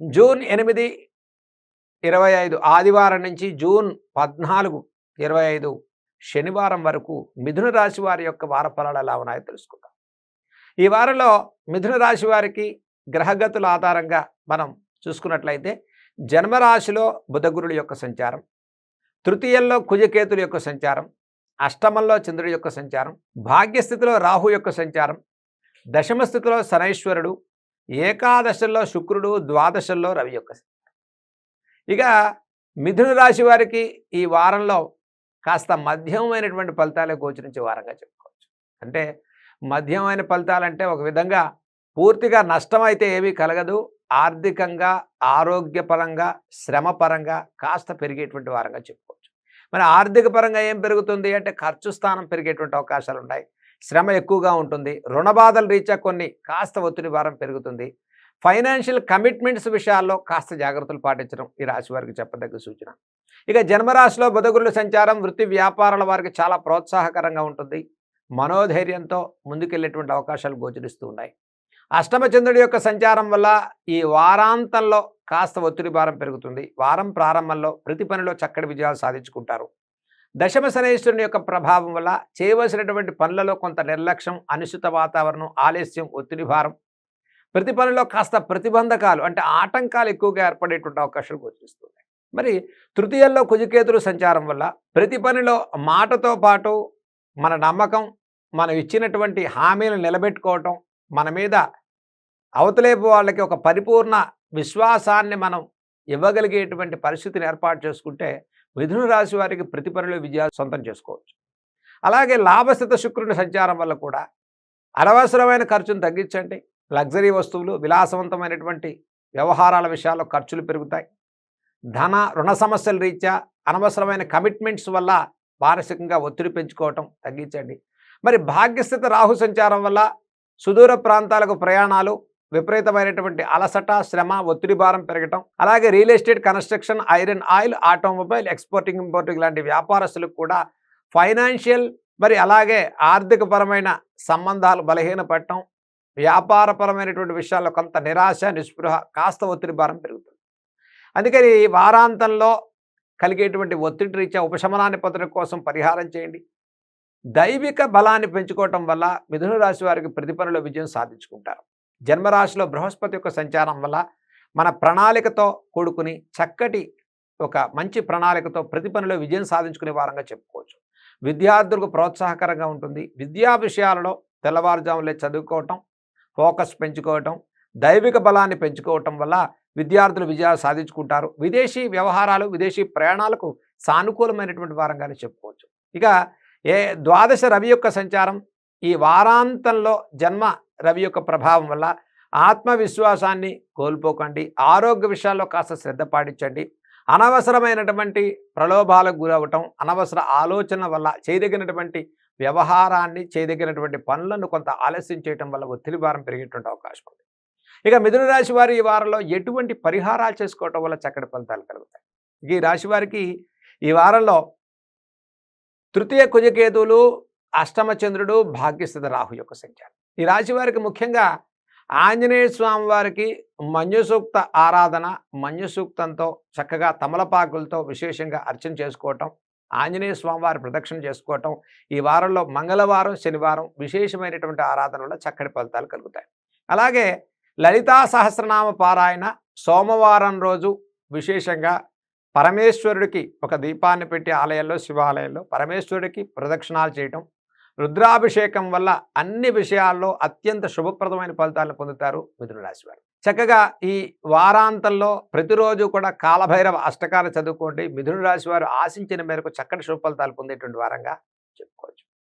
June ఎనిమిది ఇరవై ఐదు ఆదివారం నుంచి జూన్ పద్నాలుగు ఇరవై ఐదు శనివారం వరకు మిథున రాశి వారి యొక్క వార ఫలాలు ఎలా ఉన్నాయో తెలుసుకుందాం. ఈ వారంలో మిథున రాశి వారికి గ్రహగతుల ఆధారంగా మనం చూసుకున్నట్లయితే జన్మరాశిలో బుధగురుల యొక్క సంచారం తృతీయంలో కుజకేతుల యొక్క సంచారం అష్టమంలో చంద్రుడి యొక్క సంచారం భాగ్యస్థితిలో రాహు యొక్క సంచారం దశమ స్థితిలో శనైశ్వరుడు ఏకాదశల్లో శుక్రుడు ద్వాదశల్లో రవి యొక్క ఇక మిథున రాశి వారికి ఈ వారంలో కాస్త మధ్యమైనటువంటి ఫలితాలే గోచరించే వారంగా చెప్పుకోవచ్చు. అంటే మధ్యమైన ఫలితాలంటే ఒక విధంగా పూర్తిగా నష్టం అయితే ఏమీ కలగదు. ఆర్థికంగా ఆరోగ్యపరంగా శ్రమపరంగా కాస్త పెరిగేటువంటి వారంగా చెప్పుకోవచ్చు. మరి ఆర్థిక పరంగా ఏం పెరుగుతుంది అంటే ఖర్చు స్థానం పెరిగేటువంటి అవకాశాలు ఉన్నాయి శ్రమ ఎక్కువగా ఉంటుంది. రుణబాధల రీత్యా కొన్ని కాస్త ఒత్తిడి భారం పెరుగుతుంది. ఫైనాన్షియల్ కమిట్మెంట్స్ విషయాల్లో కాస్త జాగ్రత్తలు పాటించడం ఈ రాశి వారికి చెప్పదగ్గ సూచన. ఇక జన్మరాశిలో బుధగురుల సంచారం వృత్తి వ్యాపారాల వారికి చాలా ప్రోత్సాహకరంగా ఉంటుంది. మనోధైర్యంతో ముందుకెళ్ళేటువంటి అవకాశాలు గోచరిస్తూ ఉన్నాయి. అష్టమచంద్రుడి యొక్క సంచారం వల్ల ఈ వారాంతంలో కాస్త ఒత్తిడి భారం పెరుగుతుంది. వారం ప్రారంభంలో ప్రతి పనిలో చక్కటి విజయాలు సాధించుకుంటారు. దశమ శనేశ్వరుని యొక్క ప్రభావం వల్ల చేయవలసినటువంటి పనులలో కొంత నిర్లక్ష్యం అనుచిత వాతావరణం ఆలస్యం ఒత్తిడి భారం. ప్రతి పనిలో కాస్త ప్రతిబంధకాలు అంటే ఆటంకాలు ఎక్కువగా ఏర్పడేటువంటి అవకాశాలు గోచరిస్తున్నాయి మరి తృతీయంలో కుజికేతులు సంచారం వల్ల ప్రతి పనిలో మాటతో పాటు మన నమ్మకం మనం ఇచ్చినటువంటి హామీలను నిలబెట్టుకోవటం మన మీద అవతలేపు వాళ్ళకి ఒక పరిపూర్ణ విశ్వాసాన్ని మనం ఇవ్వగలిగేటువంటి పరిస్థితిని ఏర్పాటు చేసుకుంటే మిథున రాశి వారికి ప్రతి పనిలో విజయాలు సొంతం చేసుకోవచ్చు. అలాగే లాభస్థిత శుక్రుని సంచారం వల్ల కూడా అనవసరమైన ఖర్చును తగ్గించండి. లగ్జరీ వస్తువులు విలాసవంతమైనటువంటి వ్యవహారాల విషయాల్లో ఖర్చులు పెరుగుతాయి. ధన రుణ సమస్యల రీత్యా అనవసరమైన కమిట్మెంట్స్ వల్ల మానసికంగా ఒత్తిడి పెంచుకోవటం తగ్గించండి. మరి భాగ్యస్థిత రాహు సంచారం వల్ల సుదూర ప్రాంతాలకు ప్రయాణాలు విపరీతమైనటువంటి అలసట శ్రమ ఒత్తిడి భారం పెరగటం అలాగే real estate construction iron oil automobile exporting importing లాంటి వ్యాపారస్తులకు కూడా ఫైనాన్షియల్ మరి అలాగే ఆర్థికపరమైన సంబంధాలు బలహీనపడటం వ్యాపారపరమైనటువంటి విషయాల్లో కొంత నిరాశ నిస్పృహ కాస్త ఒత్తిడి భారం పెరుగుతుంది. అందుకని వారాంతంలో కలిగేటువంటి ఒత్తిడి రీత్యా ఉపశమనాన్ని పొందడం కోసం పరిహారం చేయండి. దైవిక బలాన్ని పెంచుకోవటం వల్ల మిథున రాశి వారికి ప్రతిపనిలో విజయం సాధించుకుంటారు. జన్మరాశిలో బృహస్పతి యొక్క సంచారం వల్ల మన ప్రణాళికతో కూడుకుని చక్కటి ఒక మంచి ప్రణాళికతో ప్రతి పనిలో విజయం సాధించుకునే వారంగా చెప్పుకోవచ్చు. విద్యార్థులకు ప్రోత్సాహకరంగా ఉంటుంది. విద్యా విషయాలలో తెల్లవారుజాములే చదువుకోవటం ఫోకస్ పెంచుకోవటం దైవిక బలాన్ని పెంచుకోవటం వల్ల విద్యార్థులు విజయాలు సాధించుకుంటారు. విదేశీ వ్యవహారాలు విదేశీ ప్రయాణాలకు సానుకూలమైనటువంటి వారంగానే చెప్పుకోవచ్చు. ఇక ఏ ద్వాదశ రవి యొక్క సంచారం ఈ వారాంతంలో జన్మ రవి యొక్క ప్రభావం వల్ల ఆత్మవిశ్వాసాన్ని కోల్పోకండి. ఆరోగ్య విషయాల్లో కాస్త శ్రద్ధ పాటించండి. అనవసరమైనటువంటి ప్రలోభాలకు గురవటం అనవసర ఆలోచన వల్ల చేయదగినటువంటి వ్యవహారాన్ని చేయదగినటువంటి పనులను కొంత ఆలస్యం చేయటం వల్ల ఒత్తిడి భారం పెరిగేటువంటి అవకాశం ఉంది. ఇక మిథున రాశి వారు ఈ వారంలో ఎటువంటి పరిహారాలు చేసుకోవటం వల్ల చక్కటి ఫలితాలు కలుగుతాయి? ఈ రాశి వారికి ఈ వారంలో తృతీయ కుజకేతువులు అష్టమచంద్రుడు భాగ్యస్థిత రాహు యొక్క సంచారం. ఈ రాశి వారికి ముఖ్యంగా ఆంజనేయ స్వామి వారికి మంజుసూక్త ఆరాధన మంజుసూక్తంతో చక్కగా తమలపాకులతో విశేషంగా అర్చన చేసుకోవటం ఆంజనేయ స్వామివారి ప్రదక్షిణ చేసుకోవటం ఈ వారంలో మంగళవారం శనివారం విశేషమైనటువంటి ఆరాధనలో చక్కటి ఫలితాలు కలుగుతాయి. అలాగే లలితా సహస్రనామ పారాయణ సోమవారం రోజు విశేషంగా పరమేశ్వరుడికి ఒక దీపాన్ని పెట్టి ఆలయంలో శివాలయంలో పరమేశ్వరుడికి ప్రదక్షిణాలు చేయటం రుద్రాభిషేకం వల్ల అన్ని విషయాల్లో అత్యంత శుభప్రదమైన ఫలితాలను పొందుతారు మిథున రాశి వారు చక్కగా ఈ వారాంతంలో ప్రతిరోజు కూడా కాలభైరవ అష్టకాలు చదువుకోండి. మిథున రాశి వారు ఆశించిన మేరకు చక్కటి శుభ ఫలితాలు పొందేటువంటి వారంగా చెప్పుకోవచ్చు.